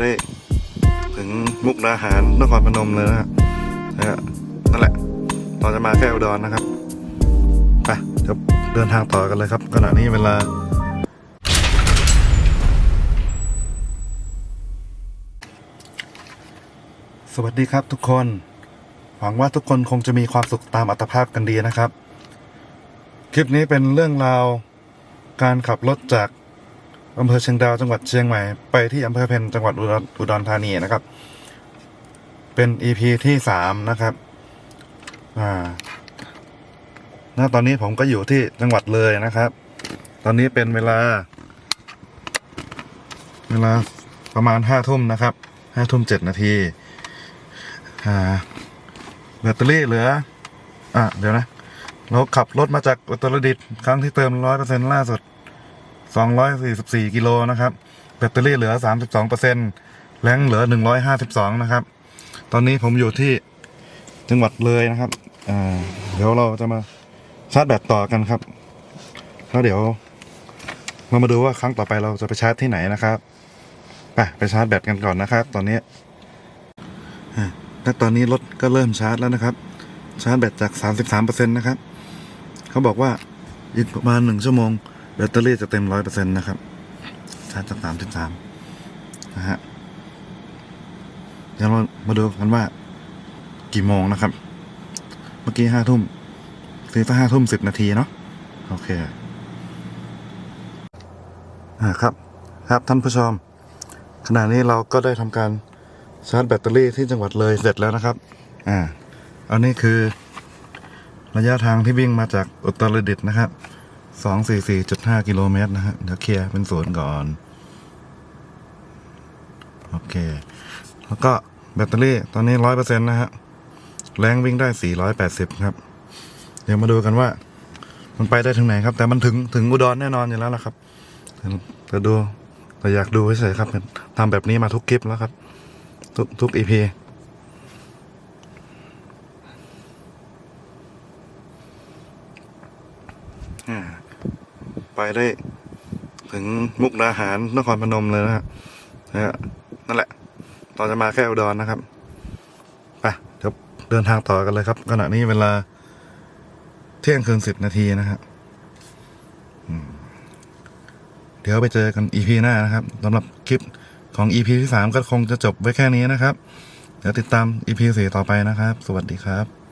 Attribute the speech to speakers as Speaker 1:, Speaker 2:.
Speaker 1: ได้ถึงมุกดาหารนครพนมเลยนะฮะนั่นแหละเราจะมาแค่อุดรนะครับไปเดี๋ยวเดินทางต่อกันเลยครับ ขณะนี้เวลาสวัสดีครับทุกคน หวังว่าทุกคนคงจะมีความสุขตามอัตภาพกันดีนะครับ คลิปนี้เป็นเรื่องราว การขับรถจาก อำเภอเชียงดาวจังหวัดเชียงใหม่ไปที่อำเภอเพนจังหวัดอุดรธานีนะครับ เป็น EP ที่สามนะครับ อ่าณตอนนี้ผมก็อยู่ที่จังหวัดเลยนะครับ ตอนนี้เป็นเวลา เวลาประมาณห้าทุ่มนะครับห้าทุ่มเจ็ดนาทีอ่าแบตเตอรี่เหลือ อะ เดี๋ยวนะ เราขับรถมาจากอุตรดิตถ์ครั้งที่เติมร้อยเปอร์เซ็นต์ล่าสุด สองร้อยสี่สิบสี่กิโลนะครับ แบตเตอรี่เหลือสามสิบสองเปอร์เซ็นแรงเหลือหนึ่งร้อยห้าสิบสองนะครับ ตอนนี้ผมอยู่ที่จังหวัดเลยนะครับเดี๋ยวเราจะมาชาร์จแบตต่อกันครับ แล้วเดี๋ยวเรามาดูว่าครั้งต่อไปเราจะไปชาร์จที่ไหนนะครับไปไปชาร์จแบตกันก่อนนะครับ ตอนนี้และตอนนี้รถก็เริ่มชาร์จแล้วนะครับ ชาร์จแบตจาก 33%นะครับ เขาบอกว่าอีกประมาณหนึ่งชั่วโมง แบตเตอรี่จะเต็ม100%นต์นะครับชาร์จจาก33นะฮะเดี๋ยวเรามาดูกันว่า กี่โมงนะครับ เมื่อกี้ห้าทุ่มตีตั้งห้าทุ่มสิบนาทีเนาะโอเคอ่าครับ ครับท่านผู้ชม ขณะนี้เราก็ได้ทำการชาร์จแบตเตอรี่ที่จังหวัดเลยเสร็จแล้วนะครับ อ่า อันนี้คือระยะทางที่วิ่งมาจากอุตรดิตถ์นะครับ สองสี่สี่จุดห้ากิโลเมตรนะฮะเดี๋ยวเคลียร์เป็นศูนย์ก่อน โอเค แล้วก็แบตเตอรี่ตอนนี้ร้อยเปอร์เซ็นต์นะฮะ แรงวิ่งได้สี่ร้อยแปดสิบครับ เดี๋ยวมาดูกันว่า มันไปได้ถึงไหนครับ แต่มันถึงถึงอุดรแน่นอนอยู่แล้วละครับแต่แต่ดูแต่อยากดูเฉยๆครับทำแบบนี้มาทุกคลิปแล้วครับ ทุกทุกอีพีอ่า ไปได้ ถึงมุกดาหารนครพนมเลยนะฮะนะฮะนั่นแหละเราจะมาแค่อุดรนนะครับไปเดี๋ยวเดินทางต่อกันเลยครับขณะนี้เวลาเที่ยงคืนสิบนาทีนะฮะเดี๋ยวไปเจอกันอีพีหน้านะครับสำหรับคลิปของอีพีที่สามก็คงจะจบไว้แค่นี้นะครับ เดี๋ยวติดตามอีพีสี่ต่อไปนะครับ สวัสดีครับ